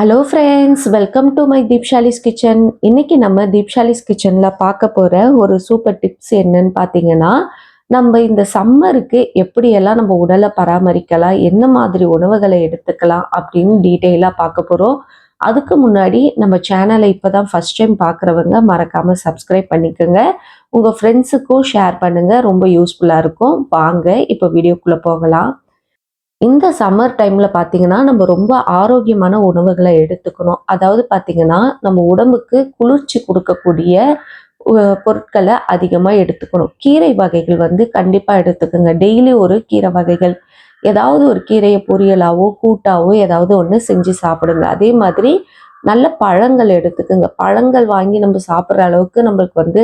Hello friends welcome to my Deepshali's kitchen இன்றைக்கி நம்ம தீப்ஷாலிஸ் கிச்சனில் பார்க்க போகிற ஒரு சூப்பர் டிப்ஸ் என்னன்னு பார்த்தீங்கன்னா நம்ம இந்த சம்மருக்கு எப்படியெல்லாம் நம்ம உடலை பராமரிக்கலாம் என்ன மாதிரி உணவுகளை எடுத்துக்கலாம் அப்படின்னு டீட்டெயிலாக பார்க்க போகிறோம் அதுக்கு முன்னாடி நம்ம சேனலை இப்போ தான் ஃபஸ்ட் டைம் பார்க்குறவங்க மறக்காமல் சப்ஸ்கிரைப் பண்ணிக்கோங்க. உங்கள் ஃப்ரெண்ட்ஸுக்கும் ஷேர் பண்ணுங்கள் ரொம்ப யூஸ்ஃபுல்லாக இருக்கும். வாங்க இப்போ வீடியோக்குள்ளே போகலாம். இந்த சம்மர் டைமில் பார்த்தீங்கன்னா நம்ம ரொம்ப ஆரோக்கியமான உணவுகளை எடுத்துக்கணும். அதாவது பார்த்தீங்கன்னா நம்ம உடம்புக்கு குளிர்ச்சி கொடுக்கக்கூடிய பொருட்களை அதிகமாக எடுத்துக்கணும். கீரை வகைகள் வந்து கண்டிப்பாக எடுத்துக்கோங்க. டெய்லி ஒரு கீரை வகைகள் ஏதாவது ஒரு கீரையை பொரியலாவோ கூட்டாவோ ஏதாவது ஒன்று செஞ்சு சாப்பிடுங்க. அதே மாதிரி நல்ல பழங்கள் எடுத்துக்கோங்க. பழங்கள் வாங்கி நம்ம சாப்பிட்ற அளவுக்கு நம்மளுக்கு வந்து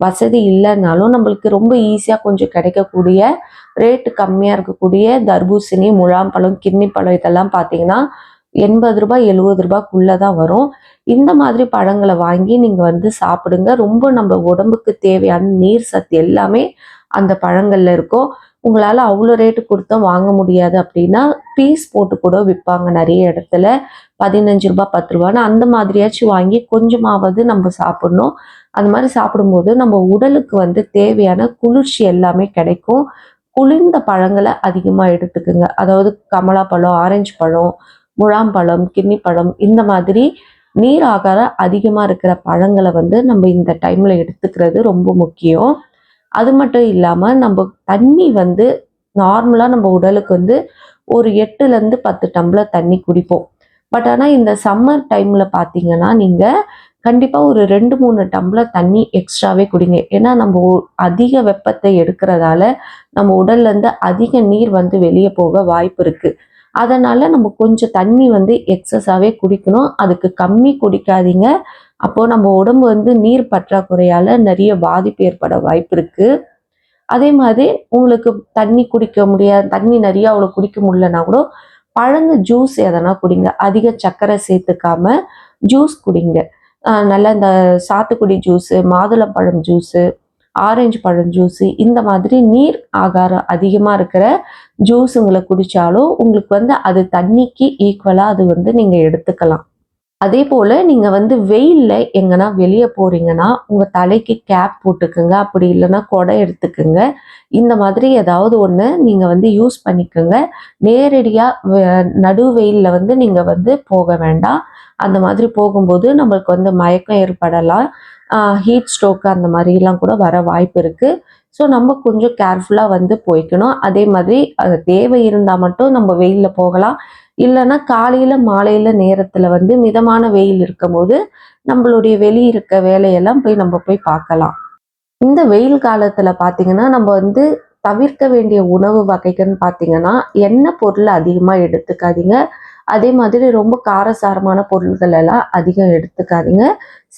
வசதி இல்லைன்னாலும் நம்மளுக்கு ரொம்ப ஈஸியாக கொஞ்சம் கிடைக்கக்கூடிய ரேட்டு கம்மியாக இருக்கக்கூடிய தர்பூசணி முழாம்பழம் கிர்னி பழம் இதெல்லாம் பார்த்தீங்கன்னா எண்பது ரூபாய் எழுபது ரூபாய்க்குள்ளே தான் வரும். இந்த மாதிரி பழங்களை வாங்கி நீங்கள் வந்து சாப்பிடுங்க. ரொம்ப நம்ம உடம்புக்கு தேவையான நீர் சத்து எல்லாமே அந்த பழங்களில் இருக்கும். உங்களால் அவ்வளோ ரேட்டு கொடுத்தா வாங்க முடியாது அப்படின்னா பீஸ் போட்டு கூட விற்பாங்க நிறைய இடத்துல. பதினஞ்சு ரூபாய் பத்து ரூபான்னு அந்த மாதிரியாச்சும் வாங்கி கொஞ்சமாவது நம்ம சாப்பிடணும். அந்த மாதிரி சாப்பிடும்போது நம்ம உடலுக்கு வந்து தேவையான குளிர்ச்சி எல்லாமே கிடைக்கும். குளிர்ந்த பழங்களை அதிகமாக எடுத்துக்குங்க. அதாவது கமலாப்பழம் ஆரஞ்சு பழம் முழாம்பழம் கிண்ணி பழம் இந்த மாதிரி நீர் ஆகாரம் அதிகமாக இருக்கிற பழங்களை வந்து நம்ம இந்த டைமில் எடுத்துக்கிறது ரொம்ப முக்கியம். அது மட்டும் இல்லாமல் நம்ம தண்ணி வந்து நார்மலாக நம்ம உடலுக்கு வந்து ஒரு எட்டுலேருந்து பத்து டம்ளர் தண்ணி குடிப்போம். பட் ஆனால் இந்த சம்மர் டைமில் பார்த்தீங்கன்னா நீங்கள் கண்டிப்பாக ஒரு ரெண்டு மூணு டம்ளர் தண்ணி எக்ஸ்ட்ராவே குடிங்க. ஏன்னா நம்ம அதிக வெப்பத்தை எடுக்கிறதால நம்ம உடல்லேருந்து அதிக நீர் வந்து வெளியே போக வாய்ப்பு இருக்குது அதனால் நம்ம கொஞ்சம் தண்ணி வந்து எக்ஸஸாகவே குடிக்கணும். அதுக்கு கம்மி குடிக்காதீங்க. அப்போது நம்ம உடம்பு வந்து நீர் பற்றாக்குறையால் நிறைய பாதிப்பு ஏற்பட வாய்ப்பு இருக்குது அதே மாதிரி உங்களுக்கு தண்ணி குடிக்க முடியாது தண்ணி நிறையா அவ்வளோ குடிக்க முடியலனா கூட பழங்க ஜூஸ் எதனா குடிங்க. அதிக சர்க்கரை சேர்த்துக்காம ஜூஸ் குடிங்க. நல்ல இந்த சாத்துக்குடி ஜூஸு மாதுளம்பழம் ஜூஸு ஆரஞ்சு பழம் ஜூஸு இந்த மாதிரி நீர் ஆகாரம் அதிகமாக இருக்கிற ஜூஸுங்களை குடித்தாலும் உங்களுக்கு வந்து அது தண்ணிக்கு ஈக்குவலாக அது வந்து நீங்கள் எடுத்துக்கலாம். அதே போல் நீங்கள் வந்து வெயிலில் எங்கன்னா வெளியே போகிறீங்கன்னா உங்கள் தலைக்கு கேப் போட்டுக்குங்க. அப்படி இல்லைன்னா கொடை எடுத்துக்குங்க. இந்த மாதிரி ஏதாவது ஒன்று நீங்கள் வந்து யூஸ் பண்ணிக்கோங்க. நேரடியாக நடு வெயிலில் வந்து நீங்கள் வந்து போக வேண்டாம். அந்த மாதிரி போகும்போது நம்மளுக்கு வந்து மயக்கம் ஏற்படலாம். ஹீட் ஸ்ட்ரோக் அந்த மாதிரிலாம் கூட வர வாய்ப்பு இருக்குது ஸோ நம்ம கொஞ்சம் கேர்ஃபுல்லாக வந்து போய்க்கணும். அதே மாதிரி அது தேவை இருந்தால் மட்டும் நம்ம வெயிலில் போகலாம். இல்லைன்னா காலையில் மாலையில் நேரத்தில் வந்து மிதமான வெயில் இருக்கும்போது நம்மளுடைய வெளியே இருக்க வேலையெல்லாம் போய் நம்ம போய் பார்க்கலாம். இந்த வெயில் காலத்தில் பார்த்தீங்கன்னா நம்ம வந்து தவிர்க்க வேண்டிய உணவு வகைகள்னு பார்த்தீங்கன்னா எண்ணெய் பொருள் அதிகமாக எடுத்துக்காதீங்க. அதே மாதிரி ரொம்ப காரசாரமான பொருள்கள் எல்லாம் அதிகம் எடுத்துக்காதீங்க.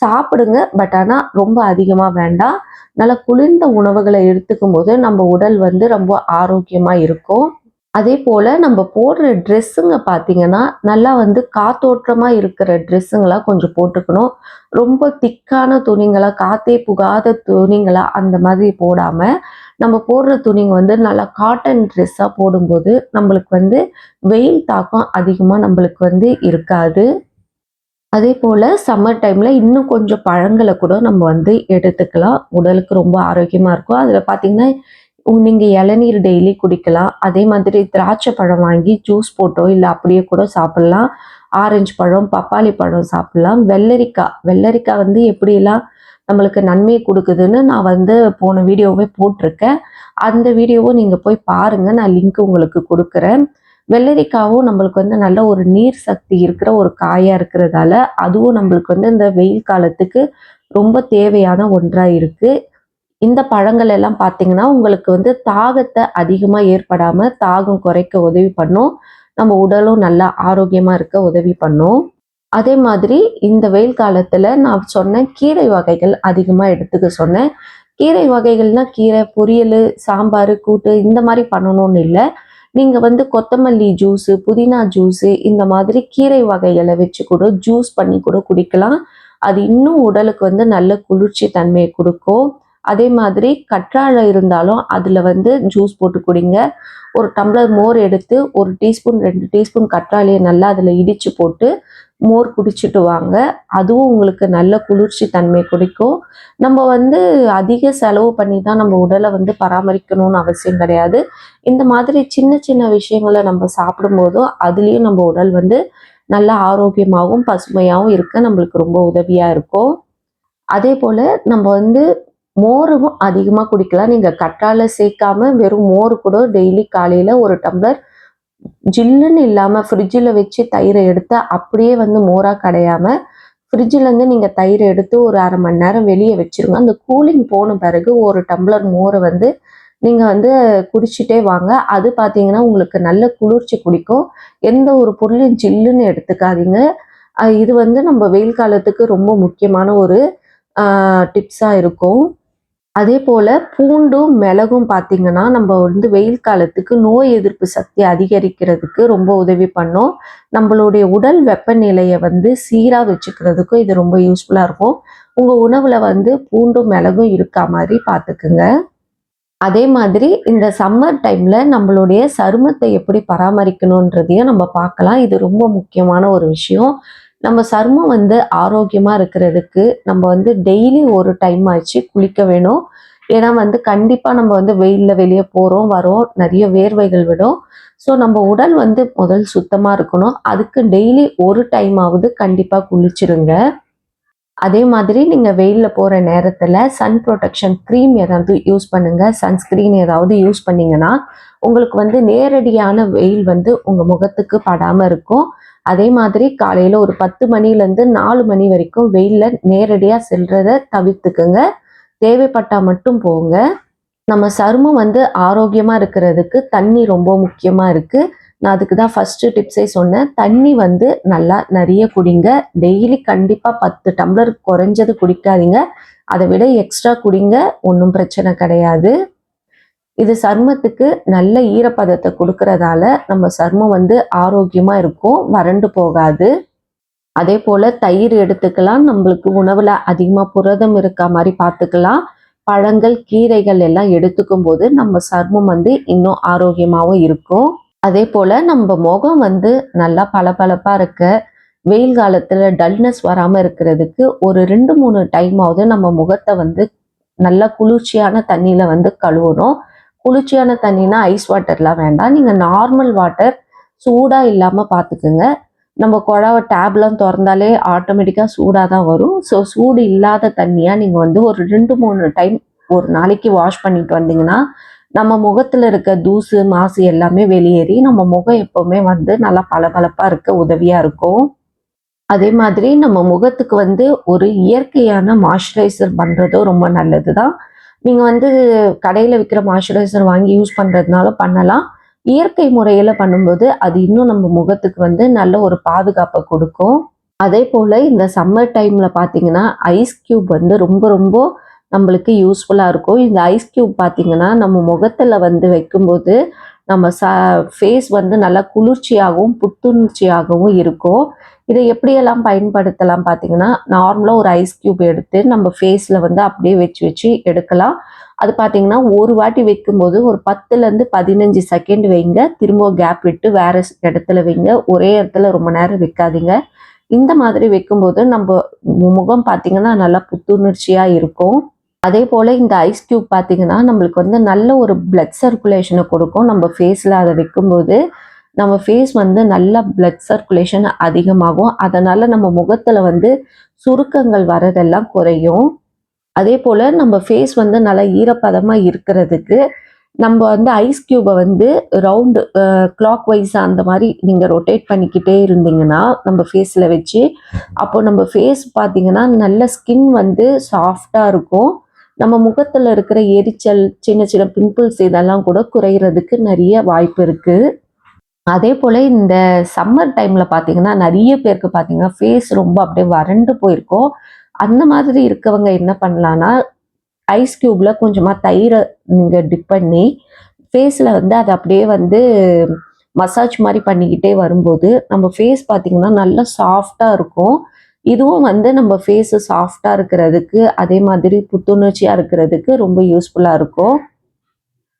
சாப்பிடுங்க பட் ஆனால் ரொம்ப அதிகமாக வேண்டாம். நல்லா குளிர்ந்த உணவுகளை எடுத்துக்கும் போது நம்ம உடல் வந்து ரொம்ப ஆரோக்கியமாக இருக்கும். அதே போல் நம்ம போடுற ட்ரெஸ்ஸுங்க பார்த்தீங்கன்னா நல்லா வந்து காத்தோட்டமாக இருக்கிற ட்ரெஸ்ஸுங்களாக கொஞ்சம் போட்டுக்கணும். ரொம்ப திக்கான துணிங்களாக காத்தே புகாத துணிங்களா அந்த மாதிரி போடாமல் நம்ம போடுற துணிங்க வந்து நல்லா காட்டன் ட்ரெஸ்ஸாக போடும்போது நம்மளுக்கு வந்து வெயில் தாக்கம் அதிகமாக நம்மளுக்கு வந்து இருக்காது. அதே போல் சம்மர் டைமில் இன்னும் கொஞ்சம் பழங்களை கூட நம்ம வந்து எடுத்துக்கலாம். உடலுக்கு ரொம்ப ஆரோக்கியமாக இருக்கும். அதில் பார்த்தீங்கன்னா நீங்கள் இளநீர் டெய்லி குடிக்கலாம். அதே மாதிரி திராட்சை பழம் வாங்கி ஜூஸ் போட்டோ இல்லை அப்படியே கூட சாப்பிட்லாம். ஆரஞ்சு பழம் பப்பாளி பழம் சாப்பிட்லாம். வெள்ளரிக்காய் வெள்ளரிக்காய் வந்து எப்படிலாம் நம்மளுக்கு நன்மையை கொடுக்குதுன்னு நான் வந்து போன வீடியோவே போட்டிருக்கேன். அந்த வீடியோவும் நீங்கள் போய் பாருங்கள் நான் லிங்க் உங்களுக்கு கொடுக்குறேன். வெள்ளரிக்காவும் நம்மளுக்கு வந்து நல்ல ஒரு நீர் சக்தி இருக்கிற ஒரு காயாக இருக்கிறதால அதுவும் நம்மளுக்கு வந்து இந்த வெயில் காலத்துக்கு ரொம்ப தேவையான ஒன்றாக இருக்குது இந்த பழங்கள் எல்லாம் பார்த்தீங்கன்னா உங்களுக்கு வந்து தாகத்தை அதிகமாக ஏற்படாமல் தாகம் குறைக்க உதவி பண்ணும். நம்ம உடலும் நல்லா ஆரோக்கியமாக இருக்க உதவி பண்ணும். அதே மாதிரி இந்த வெயில் காலத்தில் நான் சொன்ன கீரை வகைகள் அதிகமாக எடுத்துக்க சொன்னேன். கீரை வகைகள்னா கீரை பொரியல் சாம்பார் கூட்டு இந்த மாதிரி பண்ணணும்னு இல்லை. நீங்கள் வந்து கொத்தமல்லி ஜூஸு புதினா ஜூஸு இந்த மாதிரி கீரை வகைகளை வச்சு கூட ஜூஸ் பண்ணி கூட குடிக்கலாம். அது இன்னும் உடலுக்கு வந்து நல்ல குளிர்ச்சி தன்மையை கொடுக்கும். அதே மாதிரி கற்றாழை இருந்தாலும் அதில் வந்து ஜூஸ் போட்டு குடிங்க. ஒரு டம்ளர் மோர் எடுத்து ஒரு டீஸ்பூன் ரெண்டு டீஸ்பூன் கற்றாழையை நல்லா அதில் இடித்து போட்டு மோர் குடிச்சிட்டு வாங்க. அதுவும் உங்களுக்கு நல்ல குளிர்ச்சி தன்மை கொடுக்கும். நம்ம வந்து அதிக செலவு பண்ணி தான் நம்ம உடலை வந்து பராமரிக்கணும்னு அவசியம் கிடையாது. இந்த மாதிரி சின்ன சின்ன விஷயங்களை நம்ம சாப்பிடும்போதும் அதுலேயும் நம்ம உடல் வந்து நல்ல ஆரோக்கியமாகவும் பசுமையாகவும் இருக்க நம்மளுக்கு ரொம்ப உதவியாக இருக்கும். அதே போல் நம்ம வந்து மோரும் அதிகமாக குடிக்கலாம். நீங்கள் கற்றாழை சேர்க்காம வெறும் மோர் கூட டெய்லி காலையில் ஒரு டம்ளர் ஜில்லுன்னு இல்லாமல் ஃப்ரிட்ஜில் வச்சு தயிரை எடுத்து அப்படியே வந்து மோராக கடையாமல் ஃப்ரிட்ஜிலேருந்து நீங்கள் தயிரை எடுத்து ஒரு அரை மணி நேரம் வெளியே வச்சிருங்க. அந்த கூலிங் போன பிறகு ஒரு டம்ளர் மோரை வந்து நீங்கள் வந்து குடிச்சிட்டே வாங்க. அது பார்த்தீங்கன்னா உங்களுக்கு நல்ல குளிர்ச்சி குடிக்கும். எந்த ஒரு பொருளையும் ஜில்லுன்னு எடுத்துக்காதீங்க. இது வந்து நம்ம வெயில் காலத்துக்கு ரொம்ப முக்கியமான ஒரு டிப்ஸாக இருக்கும். அதே போல் பூண்டும் மிளகும் பார்த்திங்கன்னா நம்ம வந்து வெயில் காலத்துக்கு நோய் எதிர்ப்பு சக்தி அதிகரிக்கிறதுக்கு ரொம்ப உதவி பண்ணும். நம்மளுடைய உடல் வெப்பநிலையை வந்து சீராக வச்சுக்கிறதுக்கும் இது ரொம்ப யூஸ்ஃபுல்லாக இருக்கும். உங்கள் உணவில் வந்து பூண்டும் மிளகும் இருக்கா மாதிரி பார்த்துக்குங்க அதே மாதிரி இந்த சம்மர் டைமில் நம்மளுடைய சருமத்தை எப்படி பராமரிக்கணுன்றதையும் நம்ம பார்க்கலாம். இது ரொம்ப முக்கியமான ஒரு விஷயம். நம்ம சருமம் வந்து ஆரோக்கியமாக இருக்கிறதுக்கு நம்ம வந்து டெய்லி ஒரு டைம் ஆச்சு குளிக்க வேணும். ஏன்னா வந்து கண்டிப்பாக நம்ம வந்து வெயிலில் வெளியே போகிறோம் வரோம் நிறைய வேர்வைகள் விடும். ஸோ நம்ம உடல் வந்து முதல் சுத்தமாக இருக்கணும். அதுக்கு டெய்லி ஒரு டைம் ஆகுது கண்டிப்பாக குளிச்சிருங்க. அதே மாதிரி நீங்கள் வெயிலில் போகிற நேரத்தில் சன் ப்ரொடெக்ஷன் க்ரீம் ஏதாவது யூஸ் பண்ணுங்கள் சன்ஸ்க்ரீன் ஏதாவது யூஸ் பண்ணிங்கன்னா உங்களுக்கு வந்து நேரடியான வெயில் வந்து உங்கள் முகத்துக்கு படாமல் இருக்கும். அதே மாதிரி காலையில் ஒரு பத்து மணிலேருந்து நாலு மணி வரைக்கும் வெயிலில் நேரடியாக செல்றத தவிர்த்துக்குங்க. தேவைப்பட்டால் மட்டும் போங்க. நம்ம சருமம் வந்து ஆரோக்கியமாக இருக்கிறதுக்கு தண்ணி ரொம்ப முக்கியமாக இருக்குது நான் அதுக்கு தான் ஃபஸ்ட்டு டிப்ஸே சொன்னேன். தண்ணி வந்து நல்லா நிறைய குடிங்க. டெய்லி கண்டிப்பாக பத்து டம்ளர் குறைஞ்சது குடிக்காதீங்க. அதை விட எக்ஸ்ட்ரா குடிங்க. ஒன்றும் பிரச்சனை கிடையாது. இது சர்மத்துக்கு நல்ல ஈரப்பதத்தை கொடுக்கறதால நம்ம சர்மம் வந்து ஆரோக்கியமாக இருக்கும். வறண்டு போகாது. அதே போல் தயிர் எடுத்துக்கலாம். நம்மளுக்கு உணவில் அதிகமாக புரதம் இருக்க மாதிரி பார்த்துக்கலாம். பழங்கள் கீரைகள் எல்லாம் எடுத்துக்கும் போது நம்ம சர்மம் வந்து இன்னும் ஆரோக்கியமாகவும் இருக்கும். அதே போல் நம்ம முகம் வந்து நல்லா பளபளப்பாக இருக்க வெயில் காலத்தில் டல்னஸ் வராமல் இருக்கிறதுக்கு ஒரு ரெண்டு மூணு டைமாவது நம்ம முகத்தை வந்து நல்லா குளிர்ச்சியான தண்ணியில் வந்து கழுவணும். குளிர்ச்சியான தண்ணினா ஐஸ் வாட்டர்லாம் வேண்டாம். நீங்கள் நார்மல் வாட்டர் சூடாக இல்லாமல் பார்த்துக்குங்க நம்ம குழாவை டேப்லாம் திறந்தாலே ஆட்டோமேட்டிக்காக சூடாக தான் வரும். ஸோ சூடு இல்லாத தண்ணியாக நீங்கள் வந்து ஒரு ரெண்டு மூணு டைம் ஒரு நாளைக்கு வாஷ் பண்ணிட்டு வந்தீங்கன்னா நம்ம முகத்தில் இருக்க தூசு மாசு எல்லாமே வெளியேறி நம்ம முகம் எப்போவுமே வந்து நல்லா பளபளப்பாக இருக்க உதவியாக இருக்கும். அதே மாதிரி நம்ம முகத்துக்கு வந்து ஒரு இயற்கையான மாய்ஸ்சரைசர் பண்ணுறதும் ரொம்ப நல்லது தான் நீங்கள் வந்து கடையில் விற்கிற மாய்ஸ்சரைசர் வாங்கி யூஸ் பண்ணுறதுனால பண்ணலாம். இயற்கை முறையில் பண்ணும்போது அது இன்னும் நம்ம முகத்துக்கு வந்து நல்ல ஒரு பாதுகாப்பை கொடுக்கும். அதே போல் இந்த சம்மர் டைமில் பார்த்தீங்கன்னா ஐஸ் கியூப் வந்து ரொம்ப ரொம்ப நம்மளுக்கு யூஸ்ஃபுல்லாக இருக்கும் இந்த ஐஸ் கியூப் பார்த்திங்கன்னா நம்ம முகத்தில் வந்து வைக்கும்போது நம்ம ச ஃபேஸ் வந்து நல்லா குளிர்ச்சியாகவும் புத்துணர்ச்சியாகவும் இருக்கும் இதை எப்படியெல்லாம் பயன்படுத்தலாம் பார்த்தீங்கன்னா நார்மலாக ஒரு ஐஸ் கியூப் எடுத்து நம்ம ஃபேஸில் வந்து அப்படியே வச்சு வச்சு எடுக்கலாம். அது பார்த்தீங்கன்னா ஒரு வாட்டி வைக்கும்போது ஒரு பத்துலேருந்து பதினஞ்சு செகண்ட் வைங்க. திரும்ப கேப் விட்டு வேறு இடத்துல வைங்க. ஒரே இடத்துல ரொம்ப நேரம் வைக்காதீங்க. இந்த மாதிரி வைக்கும்போது நம்ம முகம் பார்த்தீங்கன்னா நல்லா புத்துணர்ச்சியாக இருக்கும். அதே போல் இந்த ஐஸ் கியூப் பார்த்தீங்கன்னா நம்மளுக்கு வந்து நல்ல ஒரு பிளட் சர்க்குலேஷனை கொடுக்கும். நம்ம ஃபேஸில் அதை வைக்கும்போது நம்ம ஃபேஸ் வந்து நல்ல பிளட் சர்க்குலேஷன் அதிகமாகும். அதனால் நம்ம முகத்தில் வந்து சுருக்கங்கள் வரதெல்லாம் குறையும். அதே போல் நம்ம ஃபேஸ் வந்து நல்லா ஈரப்பதமாக இருக்கிறதுக்கு நம்ம வந்து ஐஸ் கியூபை வந்து ரவுண்டு கிளாக் வைஸ் அந்த மாதிரி நீங்கள் ரொட்டேட் பண்ணிக்கிட்டே இருந்தீங்கன்னா நம்ம ஃபேஸில் வச்சு அப்போ நம்ம ஃபேஸ் பார்த்தீங்கன்னா நல்ல ஸ்கின் வந்து சாஃப்டாக இருக்கும். நம்ம முகத்தில் இருக்கிற எரிச்சல் சின்ன சின்ன பிம்பிள்ஸ் இதெல்லாம் கூட குறையிறதுக்கு நிறைய வாய்ப்பு இருக்குது அதே போல் இந்த சம்மர் டைமில் பார்த்தீங்கன்னா நிறைய பேருக்கு பார்த்தீங்கன்னா ஃபேஸ் ரொம்ப அப்படியே வறண்டு போயிருக்கும். அந்த மாதிரி இருக்கவங்க என்ன பண்ணலான்னா ஐஸ் க்யூப்பில் கொஞ்சமாக தயிரை நீங்கள் டிப் பண்ணி ஃபேஸில் வந்து அதை அப்படியே வந்து மசாஜ் மாதிரி பண்ணிக்கிட்டே வரும்போது நம்ம ஃபேஸ் பார்த்தீங்கன்னா நல்லா சாஃப்டாக இருக்கும். இதுவும் வந்து நம்ம ஃபேஸு சாஃப்டாக இருக்கிறதுக்கு அதே மாதிரி புத்துணர்ச்சியாக இருக்கிறதுக்கு ரொம்ப யூஸ்ஃபுல்லாக இருக்கும்.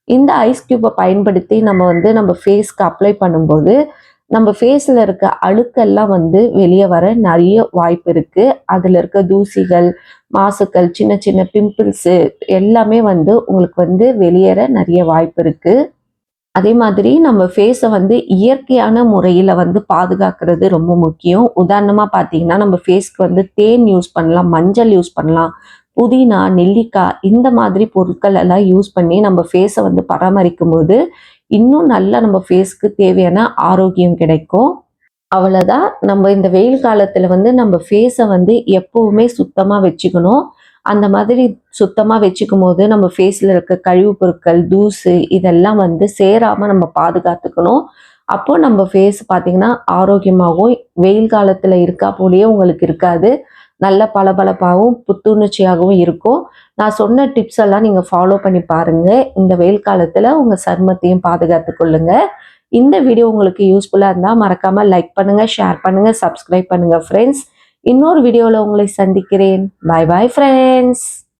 இந்த ஐஸ் க்யூப்பை பயன்படுத்தி நம்ம வந்து நம்ம ஃபேஸ்க்கு அப்ளை பண்ணும்போது நம்ம ஃபேஸில் இருக்க அழுக்கெல்லாம் வந்து வெளியே வர நிறைய வாய்ப்பு இருக்குது அதில் இருக்க தூசிகள் மாசுக்கள் சின்ன சின்ன பிம்பிள்ஸு எல்லாமே வந்து உங்களுக்கு வந்து வெளியேற நிறைய வாய்ப்பு இருக்குது அதே மாதிரி நம்ம ஃபேஸை வந்து இயற்கையான முறையில் வந்து பாதுகாக்கிறது ரொம்ப முக்கியம். உதாரணமாக பார்த்தீங்கன்னா நம்ம ஃபேஸ்க்கு வந்து தேன் யூஸ் பண்ணலாம் மஞ்சள் யூஸ் பண்ணலாம் புதினா நெல்லிக்காய் இந்த மாதிரி பொருட்கள் எல்லாம் யூஸ் பண்ணி நம்ம ஃபேஸை வந்து பராமரிக்கும் போது இன்னும் நல்லா நம்ம ஃபேஸ்க்கு தேவையான ஆரோக்கியம் கிடைக்கும். அவ்வளோதான் நம்ம இந்த வெயில் காலத்தில் வந்து நம்ம ஃபேஸை வந்து எப்போவுமே சுத்தமாக வச்சுக்கணும். அந்த மாதிரி சுத்தமாக வச்சுக்கும் போது நம்ம ஃபேஸில் இருக்க கழிவுப் பொருட்கள் தூசு இதெல்லாம் வந்து சேராமல் நம்ம பாதுகாத்துக்கணும். அப்போது நம்ம ஃபேஸ் பார்த்திங்கன்னா ஆரோக்கியமாகவும் வெயில் காலத்தில் இருக்கா போலேயே உங்களுக்கு இருக்காது. நல்ல பளபளப்பாகவும் புத்துணர்ச்சியாகவும் இருக்கும். நான் சொன்ன டிப்ஸ் எல்லாம் நீங்கள் ஃபாலோ பண்ணி பாருங்கள் இந்த வெயில் காலத்தில் உங்கள் சருமத்தையும் பாதுகாத்து கொள்ளுங்கள் இந்த வீடியோ உங்களுக்கு யூஸ்ஃபுல்லாக இருந்தால் மறக்காமல் லைக் பண்ணுங்கள் ஷேர் பண்ணுங்கள் சப்ஸ்கிரைப் பண்ணுங்கள் ஃப்ரெண்ட்ஸ் இன்னொரு வீடியோவில் உங்களை சந்திக்கிறேன். பாய் பாய் ஃப்ரெண்ட்ஸ்